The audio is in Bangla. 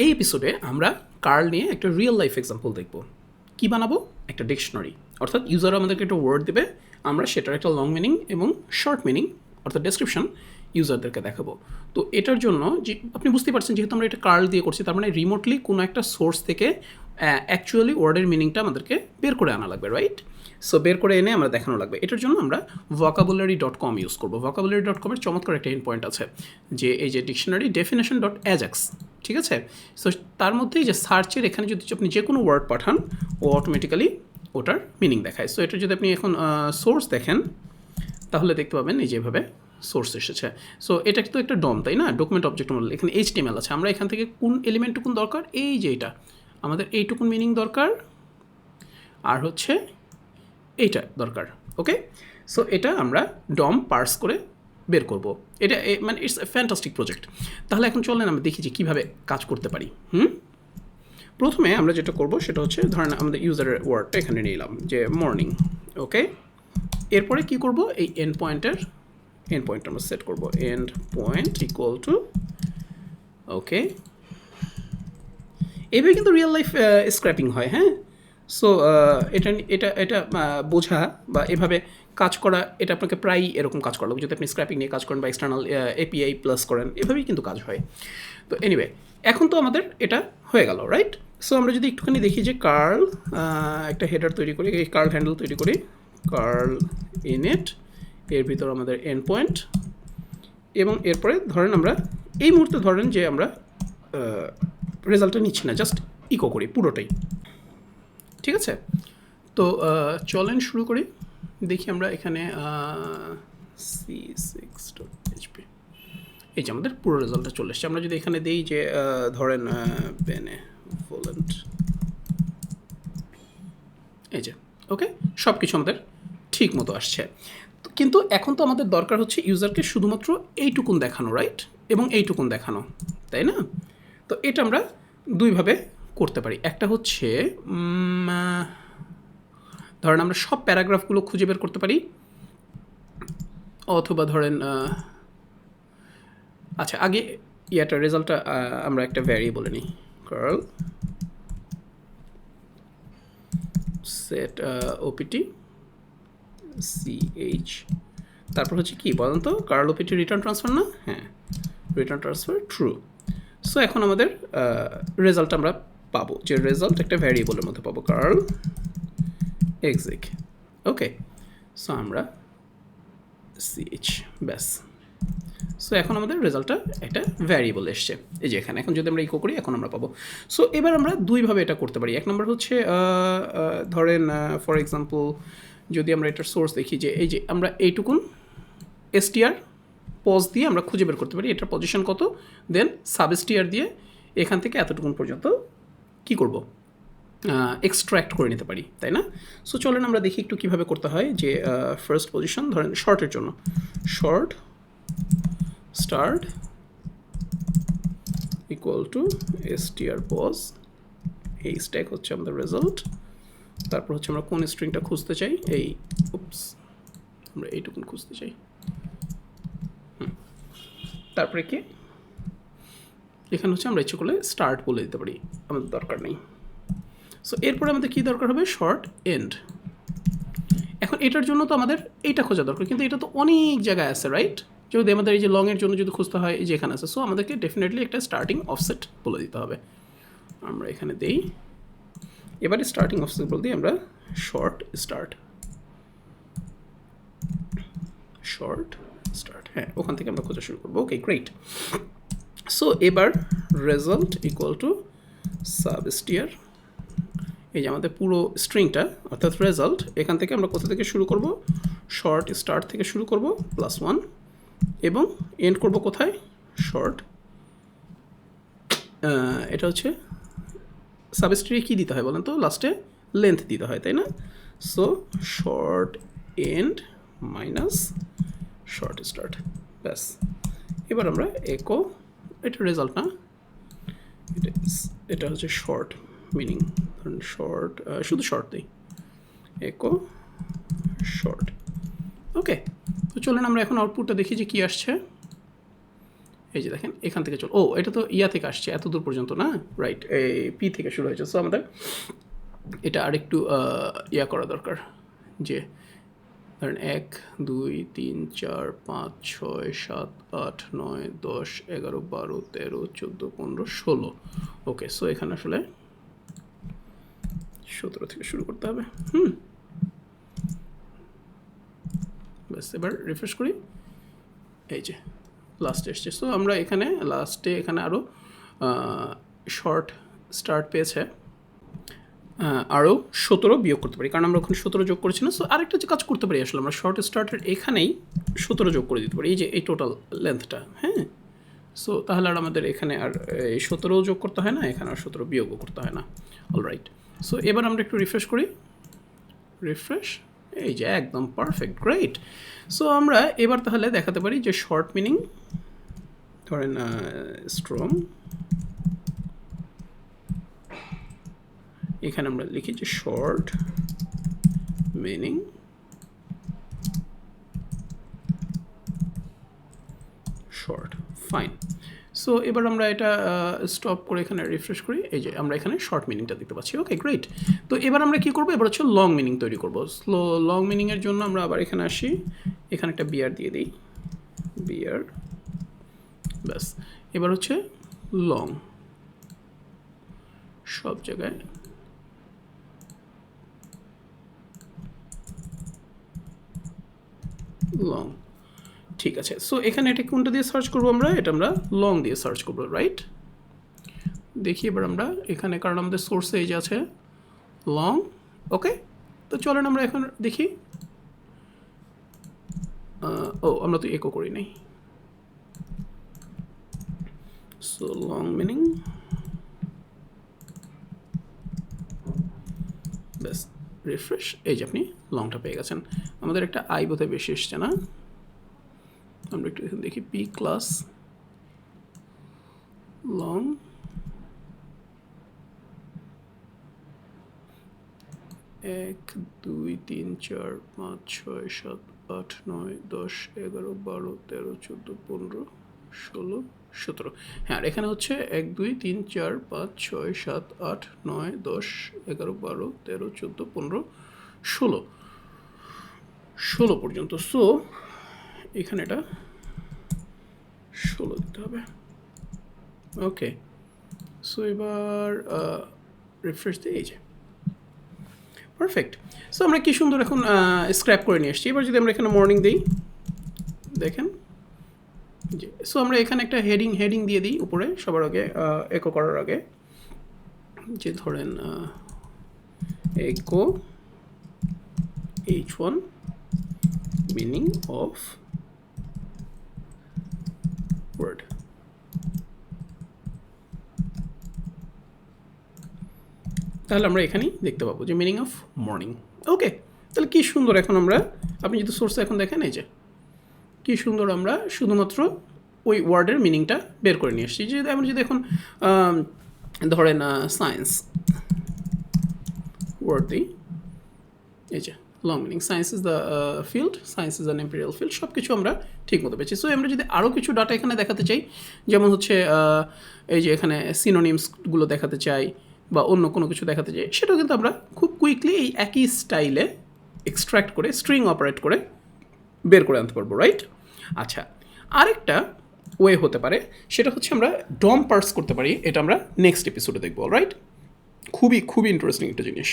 এই এপিসোডে আমরা কার্ল নিয়ে একটা রিয়েল লাইফ এক্সাম্পল দেখব। কি বানাবো? একটা ডিকশনারি অর্থাৎ ইউজার আমাদেরকে একটা ওয়ার্ড দেবে, আমরা সেটার একটা লং মিনিং এবং শর্ট মিনিং অর্থাৎ ডেসক্রিপশন ইউজারদেরকে দেখাবো। তো এটার জন্য যে, আপনি বুঝতে পারছেন, যেহেতু আমরা এটা কার্ল দিয়ে করছি, তার মানে রিমোটলি কোনো একটা সোর্স থেকে অ্যাকচুয়ালি ওয়ার্ডের মিনিংটা আমাদেরকে বের করে আনা লাগবে রাইট সো বের করে এনে আমরা দেখানো লাগবে। এটার জন্য আমরা ভকাবুলারি ডট কম ইউজ করব। ভকাবুলারি ডট কমের চমৎকার একটা এন্ড পয়েন্ট আছে যে এই যে ডিকশনারি ডেফিনেশন ডট অ্যাজাক্স ঠিক আছে? সো তার মধ্যেই যে সার্চের এখানে যদি আপনি যে কোনো ওয়ার্ড পাঠান, ও অটোমেটিক্যালি ওটার মিনিং দেখায়। সো এটা যদি আপনি এখন সোর্স দেখেন, তাহলে দেখতে পাবেন এই যেভাবে সোর্স এসেছে। সো এটা তো একটা ডম তাই না? ডকুমেন্ট অবজেক্ট মডেল এখানে এইচ টিএমএল আছে। আমরা এখান থেকে কোন এলিমেন্টটুকুন দরকার? এই যে এটা। আমাদের এইটুকুন মিনিং দরকার। আর হচ্ছে এইটা দরকার ওকে সো এটা আমরা ডম পার্স করে বের করব। এটা মানে ইটস এ ফ্যান্টাস্টিক প্রজেক্ট তাহলে এখন চলেন আমরা দেখি যে কীভাবে কাজ করতে পারি, হুম? প্রথমে আমরা যেটা করব সেটা হচ্ছে, ধরেন আমাদের ইউজারের ওয়ার্ডটা এখানে নিলাম যে মর্নিং ওকে এরপরে কি করব? এই এন্ড পয়েন্টের এন্ড পয়েন্ট আমরা সেট করব। End point equal to okay এভাবে কিন্তু রিয়েল লাইফ স্ক্র্যাপিং হয় হ্যাঁ? সো এটা এটা এটা বোঝা বা এভাবে কাজ করা, এটা আপনাকে প্রায়ই এরকম কাজ করা লাগবে যদি আপনি স্ক্র্যাপিং নিয়ে কাজ করেন বা এক্সটার্নাল এপিআই প্লাস করেন, এভাবেই কিন্তু কাজ হয়। তো এনিওয়ে এখন তো আমাদের এটা হয়ে গেল রাইট সো আমরা যদি একটুখানি দেখি যে কার্ল একটা হেডার তৈরি করি, এই কার্ল হ্যান্ডেল তৈরি করি কার্ল ইনেট এর ভিতর আমাদের এন্ড পয়েন্ট এবং এরপরে ধরেন আমরা, এই মুহূর্তে ধরেন যে আমরা রেজাল্টটা নিচ্ছি না জাস্ট ইকো করি পুরোটাই। ঠিক আছে? তো চলেন শুরু করি। দেখি আমরা এখানে সি সিক্স এইচপি এই যে আমাদের পুরো রেজাল্টটা চলে এসছে। আমরা যদি এখানে দিই যে ধরেন বেনে ভোলেন্ট এই যে ওকে সব কিছু আমাদের ঠিক মতো আসছে। কিন্তু এখন তো আমাদের দরকার হচ্ছে ইউজারকে শুধুমাত্র এইটুকুন দেখানো রাইট এবং এইটুকুন দেখানো, তাই না? তো এটা আমরা দুইভাবে করতে পারি। একটা হচ্ছে ধরেন আমরা সব প্যারাগ্রাফগুলো খুঁজে বের করতে পারি। অথবা ধরেন আচ্ছা আগে ইয়াটা, রেজাল্টটা আমরা একটা ভ্যারিয়েবলে নিই। কার্ল সেট ওপিটি সিএইচ তারপর হচ্ছে কি বলেন তো কার্ল ওপিটি রিটার্ন ট্রান্সফার না? হ্যাঁ রিটার্ন ট্রান্সফার ট্রু সো এখন আমাদের রেজাল্ট আমরা পাবো। যে রেজাল্ট একটা ভ্যারিয়েবলের মধ্যে পাবো কার্ল এক্সিক ওকে সো আমরা সিএইচ ব্যাস। সো এখন আমাদের রেজাল্টটা একটা ভ্যারিয়েবল এসছে। এই যে এখানে, এখন যদি আমরা ইকো করি, এখন আমরা পাবো। সো এবার আমরা দুইভাবে এটা করতে পারি। এক নম্বর হচ্ছে ধরেন ফর এক্সাম্পল যদি আমরা এটার সোর্স দেখি যে, এই যে আমরা এইটুকুন এসটিআর পজ দিয়ে আমরা খুঁজে বের করতে পারি এটার পজিশন কত দেন সাবএসটিআর দিয়ে এখান থেকে এতটুকুন পর্যন্ত কি করব? এক্সট্র্যাক্ট করে নিতে পারি, তাই না? সো চলেন আমরা দেখি একটু কীভাবে করতে হয় যে ফার্স্ট পজিশন ধরেন শর্টের জন্য। Short start equal to str pos এই স্ট্যাক হচ্ছে আমাদের রেজাল্ট তারপর হচ্ছে আমরা কোন স্ট্রিংটা খুঁজতে চাই? এই উপস আমরা এইটুকুন খুঁজতে চাই। তারপরে কি? এখানে হচ্ছে আমরা ইচ্ছে করলে স্টার্ট বলে দিতে পারি, আমাদের দরকার নেই। সো এরপরে আমাদের কী দরকার হবে? শর্ট এন্ড এখন এটার জন্য তো আমাদের এইটা খোঁজা দরকার, কিন্তু এটা তো অনেক জায়গায় আছে রাইট যদি আমাদের এই যে লংয়ের জন্য যদি খুঁজতে হয়, এই যে এখানে আছে সো আমাদেরকে ডেফিনেটলি একটা স্টার্টিং অফসেট বলে দিতে হবে। আমরা এখানে দেই। এবারে স্টার্টিং অফসেট বলতে আমরা শর্ট স্টার্ট শর্ট হ্যাঁ ওখান থেকে আমরা খোঁজা শুরু করব। ওকে গ্রেট সো এবার রেজাল্ট ইকুয়াল টু সাবস্টিয়ার এই যে আমাদের পুরো স্ট্রিংটা অর্থাৎ রেজাল্ট এখান থেকে আমরা কোথা থেকে শুরু করব? শর্ট স্টার্ট থেকে শুরু করব প্লাস ওয়ান এবং এন্ড করব কোথায়? শর্ট এটা হচ্ছে সাবস্ট্রি কী দিতে হয় বলেন তো? লাস্টে লেন্থ দিতে হয়, তাই না? So short end minus short start ব্যাস। এবার আমরা একো এটা রেজাল্ট না? এটা এটা হচ্ছে শর্ট মিনিং ধরুন শর্ট শুধু শর্ট দিই। একো শর্ট ওকে তো চলেন আমরা এখন আউটপুটটা দেখি যে কী আসছে। এই যে দেখেন, এখান থেকে চল, ও, এটা তো ইয়া থেকে আসছে, এত দূর পর্যন্ত না? রাইট এই পি থেকে শুরু হয়েছে। সো আমাদের এটা আরেকটু ইয়া করা দরকার যে ধরেন এক, দুই, তিন, চার, পাঁচ, ছয়, সাত, আট, নয়, দশ, এগারো, বারো, তেরো, চোদ্দ, পনেরো, ষোলো। ওকে সো এখানে আসলে সতেরো থেকে শুরু করতে হবে। হুম। ব্যাস, এবার রিফ্রেশ করি। এই যে লাস্টে এসছে। সো আমরা এখানে লাস্টে এখানে আরও শর্ট স্টার্ট পেয়েছে। আরও সতেরো বিয়োগ করতে পারি। কারণ আমরা ওখানে সতেরো যোগ করেছি না সো আরেকটা যে কাজ করতে পারি আসলে আমরা শর্ট স্টার্টের এখানেই সতেরো যোগ করে দিতে পারি, এই যে এই টোটাল লেন্থটা হ্যাঁ? সো তাহলে আর আমাদের এখানে আর এই সতেরো যোগ করতে হয় না, এখানে আর সতেরো বিয়োগও করতে হয় না। অল রাইট সো এবার আমরা একটু রিফ্রেশ করি। রিফ্রেশ এই যে একদম পারফেক্ট গ্রেট সো আমরা এবার তাহলে দেখাতে পারি যে শর্ট মিনিং ধরেন স্ট্রং এখানে আমরা লিখি যে short meaning short fine so এবার আমরা এটা স্টপ করে এখানে রিফ্রেশ করি। এই যে আমরা এখানে শর্ট মিনিংটা দেখতে পাচ্ছি। ওকে গ্রেট তো এবার আমরা কি করব? এবার হচ্ছে লং মিনিং তৈরি করব। স্লো লং মিনিংয়ের জন্য আমরা আবার এখানে আসি। এখানে একটা বিয়ার দিয়ে দিই। বিয়ার ব্যাস। এবার হচ্ছে লং সব জায়গায় লং ঠিক আছে সো এখানে এটা কোনটা দিয়ে সার্চ করব আমরা? এটা আমরা লং দিয়ে সার্চ করব রাইট দেখি এবার আমরা এখানে, কারণ আমাদের সোর্সে এই যে আছে লং ওকে তো চলেন আমরা এখন দেখি। ও আমরা তো একো করি নাই। সো লং মিনিং ব্যাস রিফ্রেশ এই যে আপনি লংটা পেয়ে গেছেন। আমাদের একটা আই বোধহয় বেশি এসছে না? আমরা একটু দেখি পি ক্লাস লং এক, দুই, তিন, চার, পাঁচ, ছয়, সাত, আট, নয়, দশ, এগারো, বারো, তেরো, চোদ্দ, পনেরো ষোলো, সতেরো। হ্যাঁ আর এখানে হচ্ছে এক, দুই, তিন, চার, পাঁচ, ছয়, সাত, আট, নয়, দশ, এগারো, বারো, তেরো, চোদ্দ, পনেরো, ষোলো। ষোলো পর্যন্ত। সো এখানে এটা ষোলো দিতে হবে। ওকে সো এবার রিফ্রেশ দিয়ে এই যে। পারফেক্ট সো আমরা কি সুন্দর এখন স্ক্র্যাপ করে নিয়ে এসেছি এবার যদি আমরা এখানে মর্নিং দিই, দেখেন সো আমরা এখানে একটা হেডিং হেডিং দিয়ে দিই উপরে, সবার আগে একো করার আগে। যে ধরেন echo H one meaning of word তাহলে আমরা এখানেই দেখতে পাবো যে মিনিং অফ মর্নিং ওকে তাহলে কি সুন্দর এখন আমরা। আপনি যদি সোর্সে এখন দেখেন, এই যে। কি সুন্দর আমরা শুধুমাত্র ওই ওয়ার্ডের মিনিংটা বের করে নিয়ে এসেছি। যে আমরা যদি এখন ধরেন সায়েন্স ওয়ার্ড দিই। এই যে long meaning science is the field science is an empirical field সব কিছু আমরা ঠিক মতো পেয়েছি। সো আমরা যদি আরও কিছু ডাটা এখানে দেখাতে চাই, যেমন হচ্ছে এই যে এখানে সিনোনিমসগুলো দেখাতে চাই বা অন্য কোনো কিছু দেখাতে চাই, সেটাও কিন্তু আমরা খুব কুইকলি এই একই স্টাইলে এক্সট্র্যাক্ট করে স্ট্রিং অপারেট করে বের করে আনতে পারব রাইট আচ্ছা আরেকটা ওয়ে হতে পারে, সেটা হচ্ছে আমরা ডম পার্স করতে পারি, এটা আমরা নেক্সট এপিসোডে দেখব রাইট খুবই খুবই ইন্টারেস্টিং একটা জিনিস।